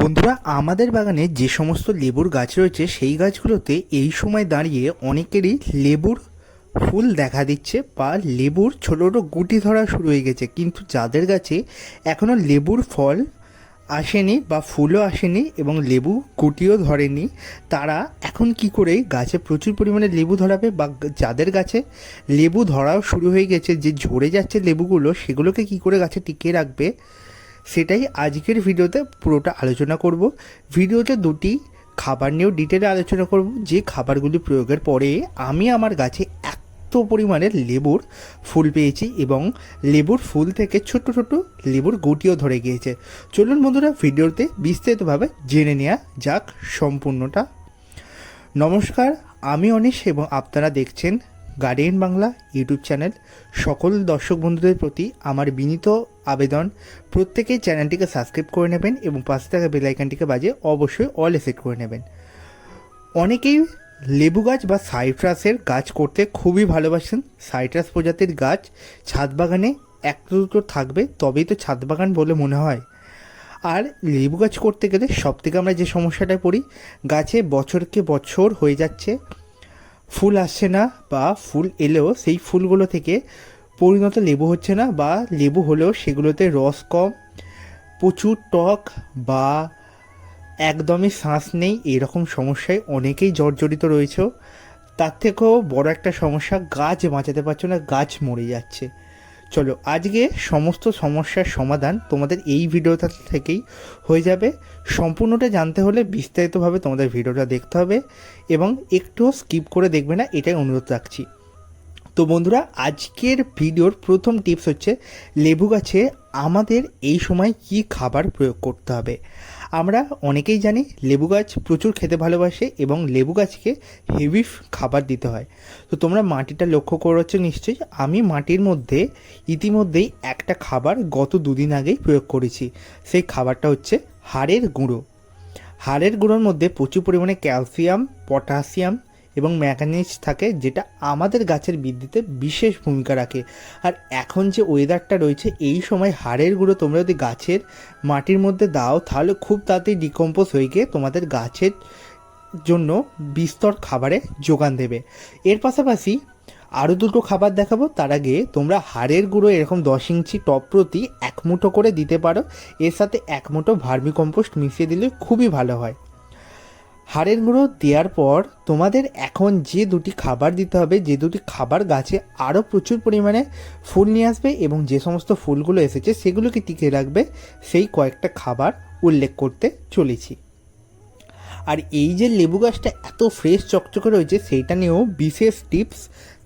বন্ধুরা, আমাদের বাগানে যে সমস্ত লেবুর গাছ রয়েছে, সেই গাছগুলোতে এই সময় দাঁড়িয়ে অনেকেরই লেবুর ফুল দেখা দিচ্ছে বা লেবুর ছোটো ছোটো গুটি ধরা শুরু হয়ে গেছে। কিন্তু যাদের গাছে এখনও লেবুর ফল আসেনি বা ফুলও আসেনি এবং লেবু গুটিও ধরেনি, তারা এখন কি করে গাছে প্রচুর পরিমাণে লেবু ধরাবে বা যাদের গাছে লেবু ধরাও শুরু হয়ে গেছে, যে ঝরে যাচ্ছে লেবুগুলো, সেগুলোকে কি করে গাছে টিকিয়ে রাখবে? সেটাই আজকের ভিডিওতে পুরোটা আলোচনা করব। ভিডিওতে দুটি খাবার নিয়েও ডিটেলে আলোচনা করব। যে খাবারগুলি প্রয়োগের পরে আমি আমার গাছে এত পরিমাণে লেবুর ফুল পেয়েছি এবং লেবুর ফুল থেকে ছোট ছোট লেবুর গুটিও ধরে গিয়েছে। চলুন বন্ধুরা, ভিডিওতে বিস্তারিতভাবে জেনে নেওয়া যাক সম্পূর্ণটা। নমস্কার, আমি অনিশ এবং আপনারা দেখছেন গার্ডিয়ান বাংলা ইউটিউব চ্যানেল। সকল দর্শক বন্ধুদের প্রতি আমার বিনীত আবেদন। প্রত্যেকেই চ্যানেলটিকে সাবস্ক্রাইব করে নেবেন এবং পাশে থাকা বেলাইকানটিকে বাজে অবশ্যই অল এসেট করে নেবেন। অনেকেই লেবু গাছ বা সাইট্রাসের গাছ করতে খুবই ভালোবাসেন। সাইট্রাস প্রজাতির গাছ ছাদ বাগানে এক দুটো থাকবে, তবেই তো ছাদ বাগান বলে মনে হয়। আর লেবু গাছ করতে গেলে সব থেকে আমরা যে সমস্যাটায় পড়ি, গাছে বছরকে বছর হয়ে যাচ্ছে। ফুল আসছে না বা ফুল এলেও সেই ফুলগুলো থেকে পরিণত লেবু হচ্ছে না বা লেবু হলেও সেগুলোতে রস কম, প্রচুর টক বা একদমই শ্বাস নেই, এরকম সমস্যায় অনেকেই জর্জরিত রয়েছে। তার থেকেও বড় একটা সমস্যা, গাছ বাঁচাতে পারছ না, গাছ মরে যাচ্ছে। চলো, আজকে সমস্ত সমস্যার সমাধান তোমাদের এই ভিডিওটা থেকেই হয়ে যাবে। সম্পূর্ণটা জানতে হলে বিস্তারিতভাবে তোমাদের ভিডিওটা দেখতে হবে এবং একটুও স্কিপ করে দেখবে না, এটাই অনুরোধ রাখছি। তো বন্ধুরা, আজকের ভিডিওর প্রথম টিপস হচ্ছে লেবু গাছে আমাদের এই সময় কি খাবার প্রয়োগ করতে হবে? আমরা অনেকেই জানি লেবু গাছ প্রচুর খেতে ভালোবাসে এবং লেবু গাছকে হেভি খাবার দিতে হয়। তো তোমরা মাটিটা লক্ষ্য করছ নিশ্চয়ই, আমি মাটির মধ্যে ইতিমধ্যেই একটা খাবার গত দুদিন আগেই প্রয়োগ করেছি। সেই খাবারটা হচ্ছে হাড়ের গুঁড়ো। হাড়ের গুঁড়োর মধ্যে প্রচুর পরিমাণে ক্যালসিয়াম, পটাশিয়াম এবং ম্যাঙ্গানিজ থাকে যেটা আমাদের গাছের বৃদ্ধিতে বিশেষ ভূমিকা রাখে। আর এখন যে ওয়েদারটা রয়েছে, এই সময় হাড়ের গুঁড়ো তোমরা যদি গাছের মাটির মধ্যে দাও, তাহলে খুব তাড়াতাড়ি ডিকম্পোজ হয়ে গিয়ে তোমাদের গাছের জন্য বিস্তর খাবারে যোগান দেবে। এর পাশাপাশি আরও দুটো খাবার দেখাবো। তার আগে তোমরা হাড়ের গুঁড়ো এরকম দশ ইঞ্চি টপ প্রতি এক মুঠো করে দিতে পারো। এর সাথে এক মুঠো ভার্মি কম্পোস্ট মিশিয়ে দিলে খুবই ভালো হয়। হাড়ের গুঁড়ো দেওয়ার পর তোমাদের এখন যে দুটি খাবার দিতে হবে, যে দুটি খাবার গাছে আরও প্রচুর পরিমাণে ফুল নিয়ে আসবে এবং যে সমস্ত ফুলগুলো এসেছে সেগুলোকে টিকে রাখবে, সেই কয়েকটা খাবার উল্লেখ করতে চলেছি। আর এই যে লেবু গাছটা এত ফ্রেশ চকচকে রয়েছে, সেইটা নিয়েও বিশেষ টিপস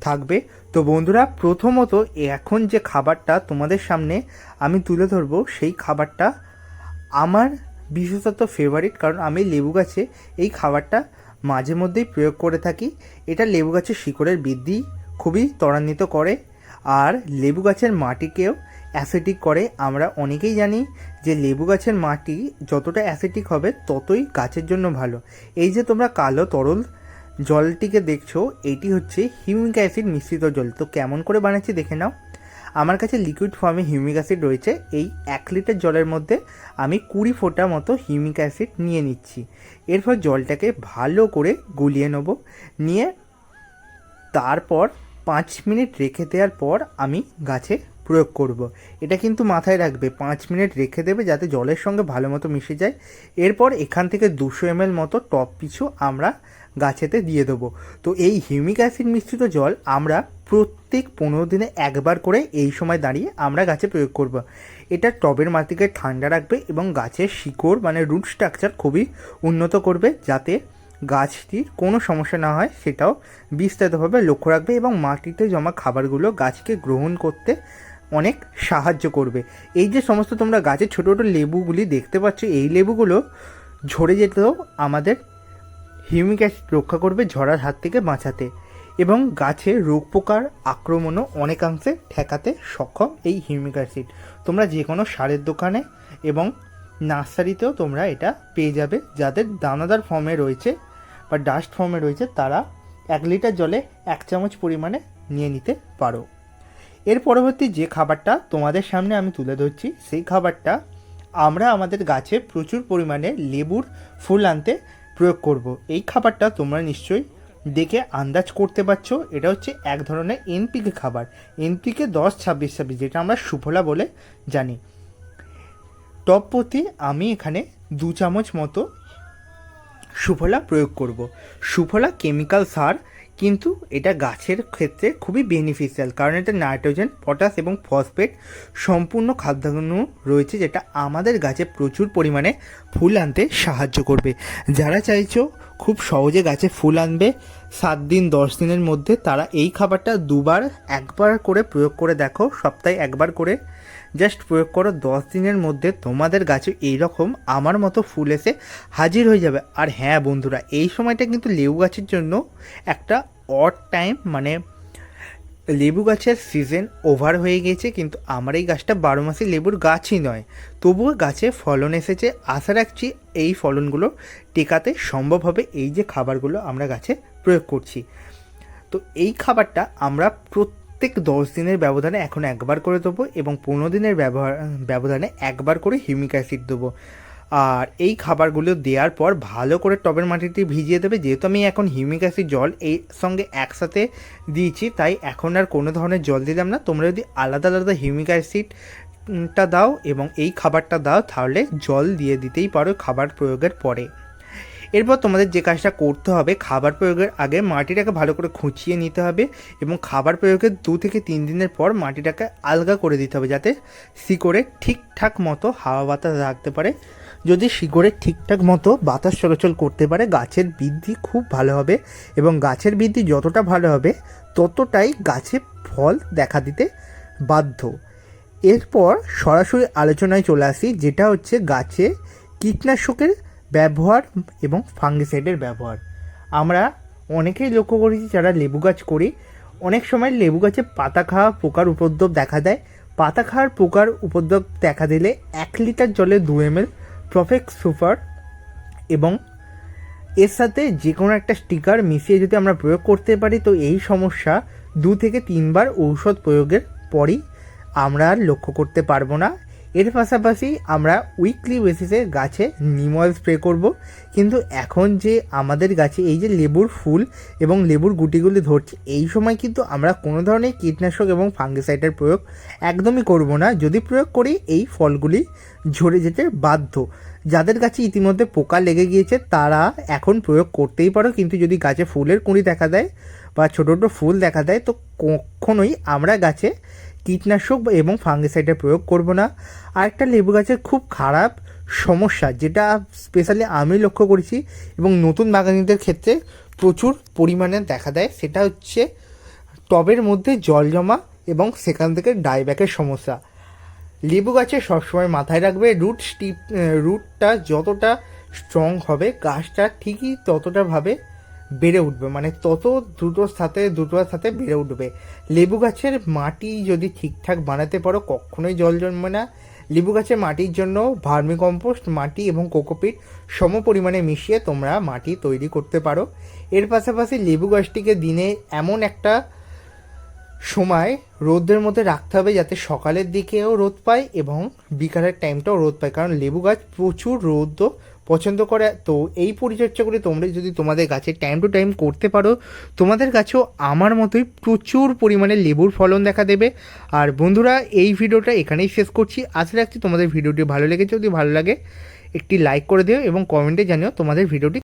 থাকবে। তো বন্ধুরা, প্রথমত এখন যে খাবারটা তোমাদের সামনে আমি তুলে ধরবো, সেই খাবারটা আমার বিশেষত ফেভারিট কারণ আমি লেবু গাছে এই খাবারটা মাঝে মধ্যেই প্রয়োগ করে থাকি। এটা লেবু গাছের শিকড়ের বৃদ্ধি খুবই ত্বরান্বিত করে, আর লেবু গাছের মাটিকেও অ্যাসিডিক করে। আমরা অনেকেই জানি যে লেবু গাছের মাটি যতটা অ্যাসিডিক হবে ততই গাছের জন্য ভালো। এই যে তোমরা কালো তরল জলটিকে দেখছ, এটি হচ্ছে হিউমিক অ্যাসিড মিশ্রিত জল। তো কেমন করে বানাচ্ছি দেখে নাও। আমার কাছে লিকুইড ফর্মে হিউমিক অ্যাসিড রয়েছে। এই এক লিটার জলের মধ্যে আমি কুড়ি ফোঁটা মতো হিউমিক অ্যাসিড নিয়ে নিচ্ছি। এরপর জলটাকে ভালো করে গুলিয়ে নেব। নিয়ে তারপর পাঁচ মিনিট রেখে দেওয়ার পর আমি গাছে প্রয়োগ করব। এটা কিন্তু মাথায় রাখবে, পাঁচ মিনিট রেখে দেবে যাতে জলের সঙ্গে ভালো মতো মিশে যায়। এরপর এখান থেকে দুশো এমএল মতো টপ পিছু আমরা গাছেতে দিয়ে দেবো। তো এই হিউমিক অ্যাসিড মিশ্রিত জল আমরা প্রত্যেক পনেরো দিনে একবার করে এই সময় দাঁড়িয়ে আমরা গাছে প্রয়োগ করব। এটা টবের মাটিকে ঠান্ডা রাখবে এবং গাছের শিকড় মানে রুট স্ট্রাকচার খুবই উন্নত করবে যাতে গাছটির কোনো সমস্যা না হয়, সেটাও বিস্তারিতভাবে লক্ষ্য রাখবে এবং মাটিতে জমা খাবারগুলো গাছকে গ্রহণ করতে অনেক সাহায্য করবে এই যে সমস্ত তোমরা গাছের ছোটো ছোটো লেবুগুলি দেখতে পাচ্ছ, এই লেবুগুলো ঝরে যেতেও আমাদের হিউমিক অ্যাসিড রক্ষা করবে ঝরার হাত থেকে বাঁচাতে এবং গাছে রোগ পোকার আক্রমণও অনেকাংশে ঠেকাতে সক্ষম এই হিউমিক তোমরা যে কোনো সারের দোকানে এবং নার্সারিতেও তোমরা এটা পেয়ে যাবে। যাদের দানাদার ফর্মে রয়েছে বা ডাস্ট ফর্মে রয়েছে, তারা এক লিটার জলে এক চামচ পরিমাণে নিয়ে নিতে পারো। এর পরবর্তী যে খাবারটা তোমাদের সামনে আমি তুলে ধরছি, সেই খাবারটা আমরা আমাদের গাছে প্রচুর পরিমাণে লেবুর ফুল আনতে প্রয়োগ করব। এই খাবারটা তোমরা নিশ্চয়ই দেখে আন্দাজ করতে পারছ, এটা হচ্ছে এক ধরনের এনপিকে খাবার। এনপিকে দশ, ছাব্বিশ ছাব্বিশ, যেটা আমরা সুফলা বলে জানি। টপ প্রতি আমি এখানে দু চামচ মতো সুফলা প্রয়োগ করব। সুফলা কেমিক্যাল সার কিন্তু এটা গাছের ক্ষেত্রে খুবই বেনিফিশিয়াল কারণ এটা নাইট্রোজেন পটাশ এবং ফসফেট সম্পূর্ণ খাদ্যান্ন রয়েছে, যেটা আমাদের গাছে প্রচুর পরিমাণে ফুল আনতে সাহায্য করবে। যারা চাইছো খুব সহজে গাছে ফুল আনবে, সাত দিন, দশ দিনের মধ্যে তারা এই খাবারটা দুবার, একবার করে প্রয়োগ করে দেখো, সপ্তাহে একবার করে। জাস্ট প্রয়োগ করো, দশ দিনের মধ্যে তোমাদের গাছে এইরকম আমার মতো ফুল এসে হাজির হয়ে যাবে। আর হ্যাঁ বন্ধুরা, এই সময়টা কিন্তু লেবু গাছের জন্য একটা অড টাইম মানে লেবু গাছের সিজন ওভার হয়ে গেছে কিন্তু আমার এই গাছটা বারো মাসে লেবুর গাছই নয়। তবুও গাছে ফলন এসেছে, আশা রাখছি এই ফলনগুলো টেকাতে সম্ভব হবে এই যে খাবারগুলো আমরা গাছে প্রয়োগ করছি। তো এই খাবারটা আমরা প্রত্যেক দশ দিনের ব্যবধানে এখন একবার করে দেবো এবং পনেরো দিনের ব্যবহার, ব্যবধানে একবার করে হিউমিক অ্যাসিড দেবো। আর এই খাবারগুলো দেওয়ার পর ভালো করে টবের মাটিতে ভিজিয়ে দেবে। যেহেতু আমি এখন হিউমিক অ্যাসিড জল এই সঙ্গে একসাথে দিয়েছি, তাই এখন আর কোনো ধরনের জল দিলাম না। তোমরা যদি আলাদা আলাদা হিউমিক অ্যাসিডটা দাও এবং এই খাবারটা দাও, তাহলে জল দিয়ে দিতেই পারো খাবার প্রয়োগের পরে। এরপর তোমাদের যে কাজটা করতে হবে, খাবার প্রয়োগের আগে মাটিটাকে ভালো করে খুঁচিয়ে নিতে হবে এবং খাবার প্রয়োগের দু থেকে তিন দিনের পর মাটিটাকে আলগা করে দিতে হবে যাতে শিকড়ে ঠিকঠাক মতো হাওয়া বাতাস রাখতে পারে। যদি শিকড়ে ঠিকঠাক মতো বাতাস চলাচল করতে পারে, গাছের বৃদ্ধি খুব ভালো হবে এবং গাছের বৃদ্ধি যতটা ভালো হবে, ততটাই গাছে ফল দেখা দিতে বাধ্য। এরপর সরাসরি আলোচনায় চলে আসি, যেটা হচ্ছে গাছে কীটনাশকের ব্যবহার এবং ফাঙ্গিসাইডের ব্যবহার। আমরা অনেকেই লক্ষ্য করেছি যারা লেবু গাছ করি, অনেক সময় লেবু গাছে পাতা খাওয়া পোকার উপদ্রব দেখা দেয়। পাতা খাওয়ার পোকার উপদ্রব দেখা দিলে এক লিটার জলে দু এম এল প্রফেক্ট সুপার এবং এর সাথে যে কোনো একটা স্টিকার মিশিয়ে যদি আমরা প্রয়োগ করতে পারি, তো এই সমস্যা দু থেকে তিনবার ঔষধ প্রয়োগের পরই আমরা লক্ষ্য করতে পারব না। এর পাশাপাশি আমরা উইকলি বেসিসে গাছে নিম অয়েল স্প্রে করব। কিন্তু এখন যে আমাদের গাছে এই যে লেবুর ফুল এবং লেবুর গুটিগুলি ধরছে, এই সময় কিন্তু আমরা কোনো ধরনের কীটনাশক এবং ফাঙ্গিসাইডের প্রয়োগ একদমই করব না। যদি প্রয়োগ করি, এই ফলগুলি ঝরে যেতে বাধ্য। যাদের গাছে ইতিমধ্যে পোকা লেগে গিয়েছে, তারা এখন প্রয়োগ করতেই পারো। কিন্তু যদি গাছে ফুলের কুঁড়ি দেখা দেয় বা ছোটো ছোটো ফুল দেখা দেয়, তো কখনোই আমরা গাছে কীটনাশক এবং ফাঙ্গিসাইডের প্রয়োগ করব না। আরেকটা লেবু গাছের খুব খারাপ সমস্যা, যেটা স্পেশালি আমি লক্ষ্য করেছি এবং নতুন বাগানিদের ক্ষেত্রে প্রচুর পরিমাণে দেখা দেয়, সেটা হচ্ছে টবের মধ্যে জল জমা এবং সেখান থেকে ডাইব্যাকের সমস্যা। লেবু গাছে সবসময় মাথায় রাখবে রুট স্টিপ রুটটা যতটা স্ট্রং হবে, গাছটা ঠিকই ততটাভাবে বেড়ে উঠবে। মানে তত দ্রুতর সাথে দ্রুতর সাথে বেড়ে উঠবে। লেবু গাছের মাটি যদি ঠিকঠাক বানাতে পারো, কখনোই জল জন্মে না। লেবু গাছের মাটির জন্য ভার্মি কম্পোস্ট মাটি এবং কোকোপিট সম পরিমাণে মিশিয়ে তোমরা মাটি তৈরি করতে পারো। এর পাশাপাশি লেবু গাছটিকে দিনে এমন একটা সময় রোদের মধ্যে রাখতে হবে যাতে সকালের দিকেও রোদ পায় এবং বিকালের টাইমটাও রোদ পায়। কারণ লেবু গাছ প্রচুর রোদ পছন্দ করে, তো এই পরিচর্যাগুলি তোমরা যদি তোমাদের গাছে টাইম টু টাইম করতে পারো, তোমাদের গাছেও আমার মতোই প্রচুর পরিমাণে লেবুর ফলন দেখা দেবে। আর বন্ধুরা, এই ভিডিওটা এখানেই শেষ করছি। আশা রাখছি তোমাদের ভিডিওটি ভালো লেগেছে। যদি ভালো লাগে, একটি লাইক করে দিও এবং কমেন্টে জানিও তোমাদের ভিডিওটি